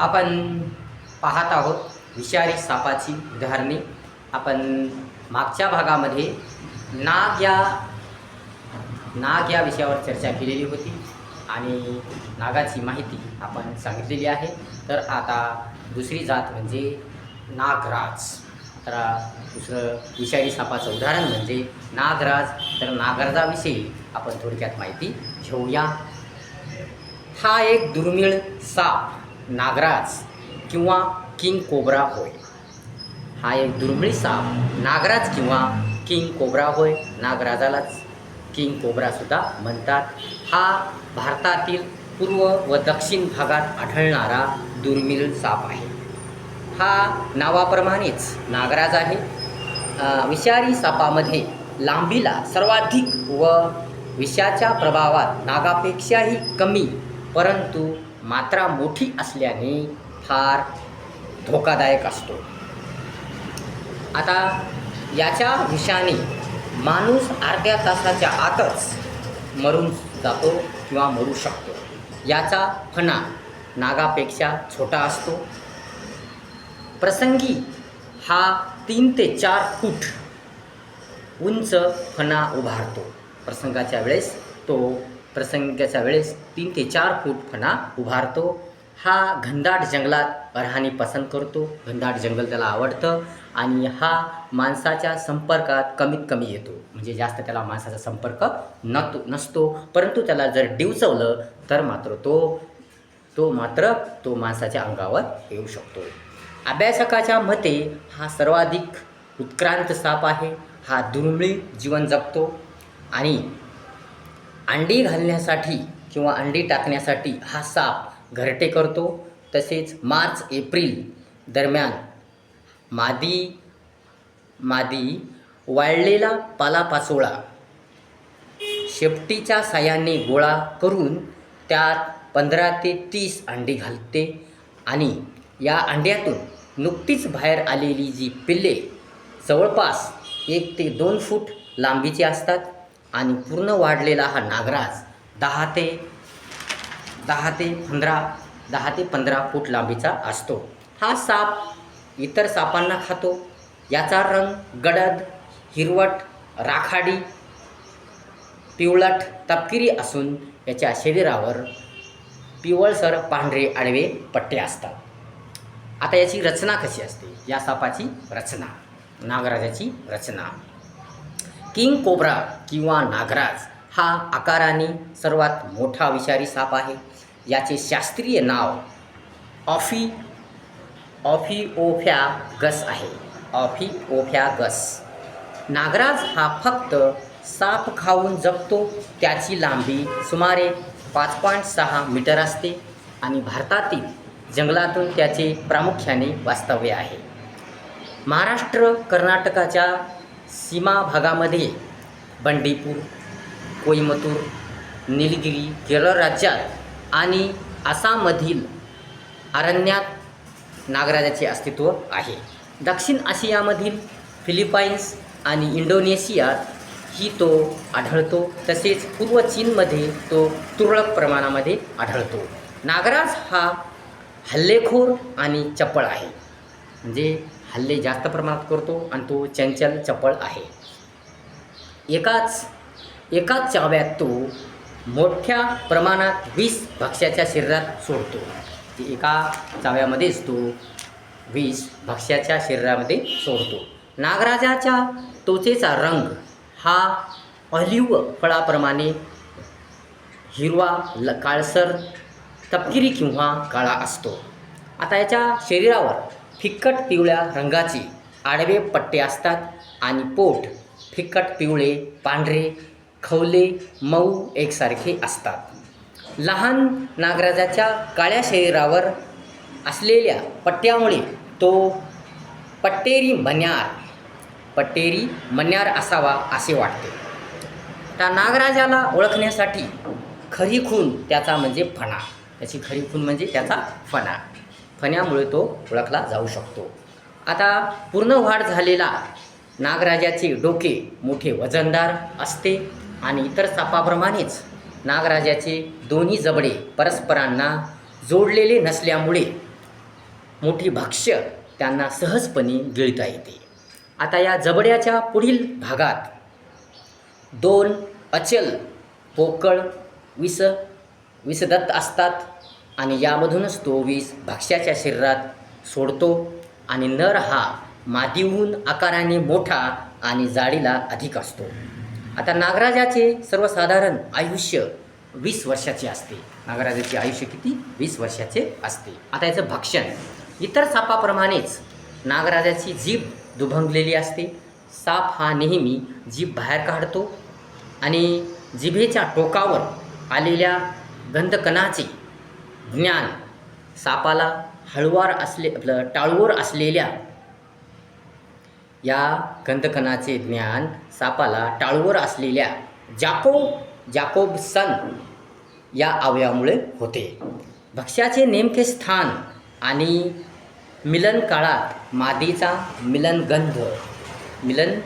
आपण पाहत आहोत विषारी सापाची उदाहरणे. आपण मागच्या भागामध्ये नाग या नाग या विषयावर चर्चा केलेली होती आणि नागाची माहिती आपण सांगितलेली आहे. तर आता दुसरी जात म्हणजे नागराज. तर दुसरं विषारी सापाचं उदाहरण म्हणजे नागराज. तर नागराजाविषयी आपण थोडक्यात माहिती घेऊया. हा एक दुर्मिळ साप. नागराज किंवा किंग कोबरा होय. हा एक दुर्मिळ साप. नागराज किंवा किंग कोबरा होय. नागराजालाच किंग कोबरासुद्धा म्हणतात. हा भारतातील पूर्व व दक्षिण भागात आढळणारा दुर्मिळ साप आहे. हा नावाप्रमाणेच नागराज आहे. विषारी सापामध्ये लांबीला सर्वाधिक व विषाच्या प्रभावात नागापेक्षाही कमी परंतु मात्रा मोठी असल्याने फार धोकादायक असतो. आता याच्या विषाने माणूस अर्ध्या तासाच्या आतच मरून जातो किंवा मरू शकतो. याचा फणा नागापेक्षा छोटा असतो. प्रसंगी हा तीन ते चार फूट उंच फणा उभारतो. प्रसंगाच्या वेळेस तो प्रसंगाच्या वेळेस तीन ते चार फूट फणा उभारतो. हा घनदाट जंगलात राहणे पसंत करतो. घनदाट जंगल त्याला आवडतं आणि हा माणसाच्या संपर्कात कमीत कमी येतो. म्हणजे जास्त त्याला माणसाचा संपर्क नतो नसतो. परंतु त्याला जर डिवचवलं तर मात्र तो तो मात्र तो माणसाच्या अंगावर येऊ शकतो. अभ्यासकाच्या मते हा सर्वाधिक उत्क्रांत साप आहे. हा दुर्मिळ जीवन जगतो आणि अंडी घालण्यासाठी किंवा अंडी टाकण्यासाठी हा साप घरटे करतो. तसेच मार्च एप्रिल दरम्यान मादी मादी वाळलेला पालापाचोळा शेपटीच्या साह्याने गोळा करून त्यात पंधरा ते तीस अंडी घालते आणि या अंड्यातून नुकतीच बाहेर आलेली जी पिल्ले जवळपास एक ते दोन फूट लांबीची असतात. आणि पूर्ण वाढलेला हा नागराज दहा ते दहा ते पंधरा दहा ते पंधरा फूट लांबीचा असतो. हा साप इतर सापांना खातो. याचा रंग गडद हिरवट राखाडी पिवळट तपकिरी असून याच्या शरीरावर पिवळसर पांढरे आडवे पट्टे असतात. आता याची रचना कशी असते? या सापाची रचना नागराजाची रचना. किंग कोब्रा किंवा नागराज हा आकाराने सर्वात मोठा विषारी साप आहे. याचे शास्त्रीय नाव ऑफी ऑफिओफॅगस आहे. ऑफिओफॅगस नागराज हा फक्त साप खाऊन जगतो. त्याची लांबी सुमारे पाच पॉईंट सहा मीटर असते आणि भारतातील जंगलातून त्याचे प्रामुख्याने वास्तव्य आहे. महाराष्ट्र कर्नाटकाच्या सीमा भागामध्ये बंडीपूर कोईमतूर निलगिरी केरळ राज्यात आणि आसाममधील अरण्यात नागराजाचे अस्तित्व आहे. दक्षिण आशियामधील फिलिपाईन्स आणि इंडोनेशियात ही तो आढळतो तसेच पूर्व चीनमध्ये तो तुरळक प्रमाणामध्ये आढळतो. नागराज हा हल्लेखोर आणि चपळ आहे. म्हणजे हल्ले जास्त प्रमाणात करतो आणि तो चंचल चपळ आहे. एकाच एकाच चाव्यात तो मोठ्या प्रमाणात वीस भक्ष्याच्या शरीरात सोडतो. ते एका चाव्यामध्येच तो वीस भक्ष्याच्या शरीरामध्ये सोडतो. नागराजाच्या त्वचेचा रंग हा ऑलिव्ह फळाप्रमाणे हिरवा ल काळसर तपकिरी किंवा काळा असतो. आता याच्या शरीरावर फिक्कट पिवळ्या रंगाचे आडवे पट्टे असतात आणि पोट फिक्कट पिवळे पांढरे खवले मऊ एकसारखे असतात. लहान नागराजाच्या काळ्या शरीरावर असलेल्या पट्ट्यामुळे तो पट्टेरी मन्यार पट्टेरी मन्यार असावा असे वाटते. त्या नागराजाला ओळखण्यासाठी खरी खून त्याचा म्हणजे फणा. त्याची खरी खून म्हणजे त्याचा फणा. फण्यामुळे तो ओळखला जाऊ शकतो. आता पूर्ण वाढ झालेला नागराजाचे डोके मोठे वजनदार असते आणि इतर सापाप्रमाणेच नागराजाचे दोन्ही जबडे परस्परांना जोडलेले नसल्यामुळे मोठी भक्ष्य त्यांना सहजपणे गिळता येते. आता या जबड्याच्या पुढील भागात दोन अचल पोकळ विस विसदत्त असतात. आणि यामधूनच तो विष भक्ष्याच्या शरीरात सोडतो आणि नर हा मादीहून आकाराने मोठा आणि जाडीला अधिक असतो. आता नागराजाचे सर्वसाधारण आयुष्य वीस वर्षाचे असते. नागराजाचे आयुष्य किती? वीस वर्षाचे असते. आता याचं भक्षण. इतर सापाप्रमाणेच नागराजाची जीभ दुभंगलेली असते. साप हा नेहमी जीभ बाहेर काढतो आणि जिभेच्या टोकावर आलेल्या गंधकणाचे ज्ञान. सापाला हळवार असले आपलं टाळूवर असलेल्या या गंधकणाचे ज्ञान सापाला टाळूवर असलेल्या जाकोब सन या अवयामुळे होते. भक्ष्याचे नेमके स्थान आणि मिलन काळात मादीचा मिलनगंध मिलन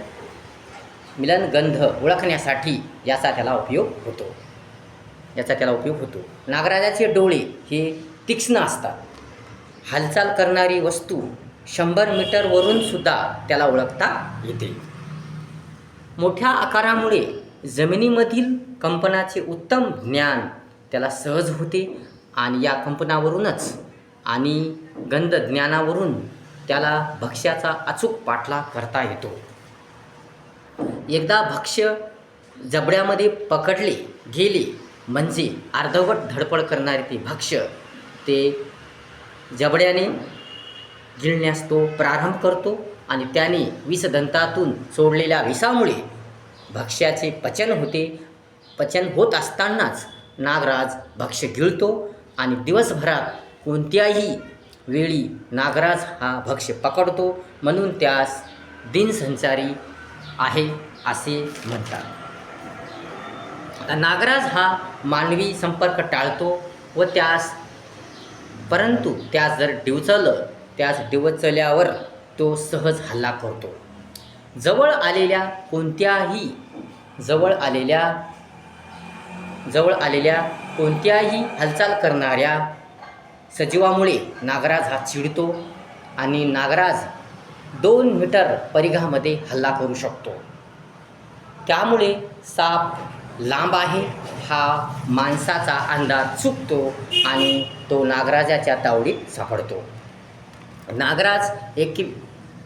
मिलनगंध ओळखण्यासाठी याचा त्याला उपयोग होतो. याचा त्याला उपयोग होतो. नागराजाचे डोळे हे तीक्ष्ण असतात. हालचाल करणारी वस्तू शंभर मीटरवरून सुद्धा त्याला ओळखता येते. मोठ्या आकारामुळे जमिनीमधील कंपनाचे उत्तम ज्ञान त्याला सहज होते आणि या कंपनावरूनच आणि गंध ज्ञानावरून त्याला भक्ष्याचा अचूक पाठला करता येतो. एकदा भक्ष्य जबड्यामध्ये पकडले गेले म्हणजे अर्धवट धडपड करणारे ते भक्ष्य ते जबड्याने गिळण्यास तो प्रारंभ करतो आणि त्याने विषदंतातून सोडलेल्या विषामुळे भक्ष्याचे पचन होते. पचन होत असतानाच नागराज भक्ष्य गिळतो आणि दिवसभरात कोणत्याही वेळी नागराज हा भक्ष्य पकडतो म्हणून त्यास दिनसंचारी आहे असे म्हणतात. आता नागराज हा मानवी संपर्क टाळतो व त्यास परंतु त्यास जर डिवचलं त्यास डिवचल्यावर तो सहज हल्ला करतो. जवळ आलेल्या कोणत्याही जवळ आलेल्या जवळ आलेल्या कोणत्याही हालचाल करणाऱ्या सजीवामुळे नागराज हा चिडतो आणि नागराज दोन मीटर परिघामध्ये हल्ला करू शकतो. त्यामुळे साप लांब आहे. हा माणसाचा अंदाज चुकतो आणि तो नागराजाच्या तावडीत सापडतो. नागराज एक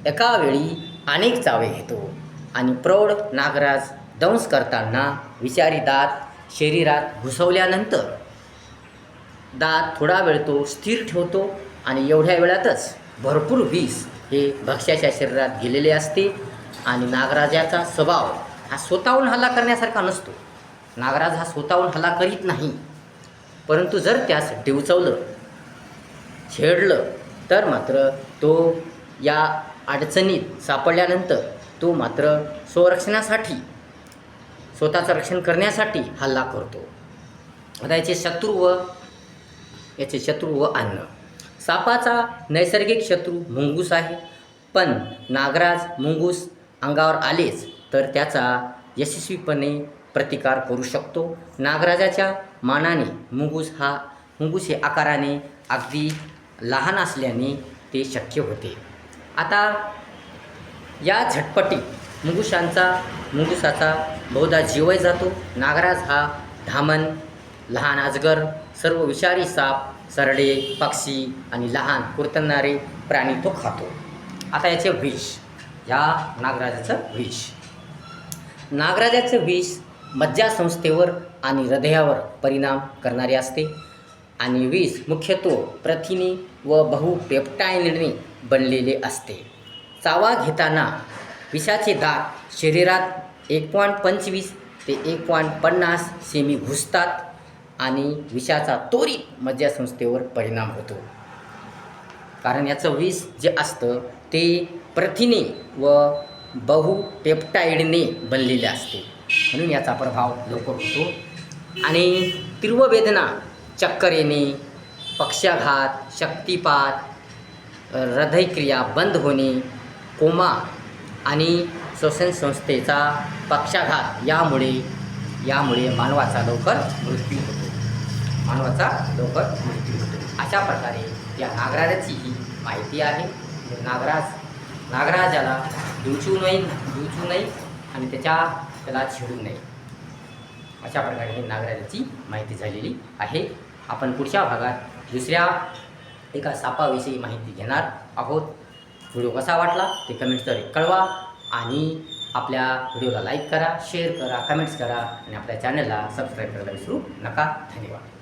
एका वेळी अनेक चावे घेतो आणि प्रौढ नागराज दंश करताना विचारी दात शरीरात घुसवल्यानंतर दात थोडा वेळ तो स्थिर ठेवतो आणि एवढ्या वेळातच भरपूर विष हे भक्ष्याच्या शरीरात गेलेले असते आणि नागराजाचा स्वभाव हा स्वतःहून हल्ला करण्यासारखा नसतो. नागराज हा स्वतःहून हल्ला करीत नाही. परंतु जर त्यास डिवचवलं छेडलं तर मात्र तो या अडचणीत सापडल्यानंतर तो मात्र स्वरक्षणासाठी स्वतःचं रक्षण करण्यासाठी हल्ला करतो. आता याचे शत्रू व याचे शत्रू व अन्न. सापाचा नैसर्गिक शत्रू मुंगूस आहे पण नागराज मुंगूस अंगावर आलेच तर त्याचा यशस्वीपणे प्रतिकार करू शकतो. नागराजाच्या मानाने मुंगूस हा मुंगूस हे आकाराने अगदी लहान असल्याने ते शक्य होते. आता या झटपटीत मुंगुशांचा मुंगुसाचा बहुधा जीवय जातो. नागराज हा धामण लहान अजगर सर्व विषारी साप सरडे पक्षी आणि लहान कुरतणारे प्राणी तो खातो. आता याचे विष ह्या नागराजाचं विष. नागराजाचं विष मज्जासंस्थेवर आणि हृदयावर परिणाम करणारे असते. आणि विष मुख्यत्व प्रथिने व बहुपेप्टायनने बनलेले असते. चावा घेताना विषाचे दात शरीरात एक पॉईंट पंचवीस ते एक पॉईंट पन्नास सेमी घुसतात आणि विषाचा त्वरित मज्जासंस्थेवर परिणाम होतो. कारण याचं विष जे असतं ते प्रथिने व बहुपेप्टाईडने बनलेले असते. म्हणून याचा प्रभाव लवकर होतो. आणि तीव्र वेदना चक्कर येणे पक्षाघात शक्तिपात हृदयक्रिया बंद होणे कोमा आणि श्वसन संस्थेचा पक्षाघात यामुळे यामुळे मानवाचा लवकर मृत्यू होतो. मानवाचा लवकर मृत्यू होतो. अशा प्रकारे या नागराजाची ही माहिती आहे. नागराज नागराजाला दुचू नाही दुचू नाही आणि त्याच्या त्याला छेडू नये. अशा प्रकारे ही नागराजाची माहिती झालेली आहे. आपण पुढच्या भागात दुसऱ्या एका सापाविषयी माहिती घेणार आहोत. व्हिडिओ कसा वाटला ते कमेंट्सद्वारे कळवा आणि आपल्या व्हिडिओला लाईक करा शेअर करा कमेंट्स करा आणि आपल्या चॅनलला सबस्क्राईब करायला विसरू नका. धन्यवाद.